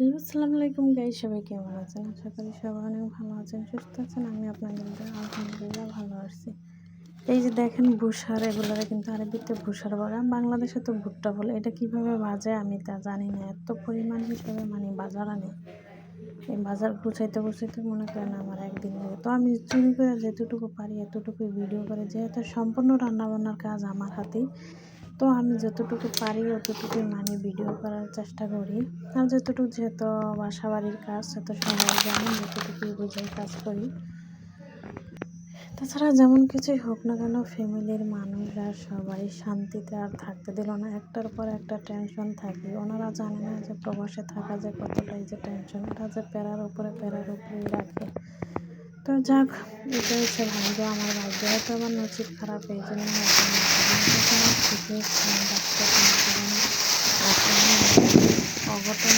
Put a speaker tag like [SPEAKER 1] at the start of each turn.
[SPEAKER 1] Hello, আসসালামু আলাইকুম গাই সবাই কেমন আছেন? আশা করি সবাই অনেক ভালো আছেন, সুস্থ আছেন, আমি আপনাদের আলহামদুলিল্লাহ ভালো আছি। এই যে দেখেন ভুষার, এগুলোরে কিন্তু আরবিতে ভুষার বলে বাংলাদেশে তো ভুট্টা বলে, এটা কীভাবে বাজে আমি তা জানি না, এত পরিমাণ হিসেবে মানে বাজার আনে। এই বাজার গুছাইতে গুছাইতে মনে করেন আমার একদিন লাগে তো আমি চুরি করে যেতটুকু পারি এতটুকু ভিডিও করে, যেহেতু সম্পূর্ণ রান্নাবান্নার কাজ আমার হাতেই তো আমি যতটুকু পারি, অতটুকুই মানে ভিডিও করার চেষ্টা করি। আর যতটুকু যেহেতু বাসা বাড়ির কাজ সেত সবাই জানেন যতটুকুই বুঝে কাজ করি। তাছাড়া যেমন কিছুই হোক না কেন ফ্যামিলির মানুষরা সবাই শান্তিতে আর থাকতে দিল না। একটার পর একটা টেনশন থাকে। ওনারা জানে না যে প্রবাসে থাকা যে কতটাই যে টেনশন এটা যে প্যারার উপরে, প্যারার উপরেই রাখে। তো যাক এটা হচ্ছে ভাগ্য আমার ভাগ্য। হয়তো আমার নচিত খারাপ এই জন্য অঘটন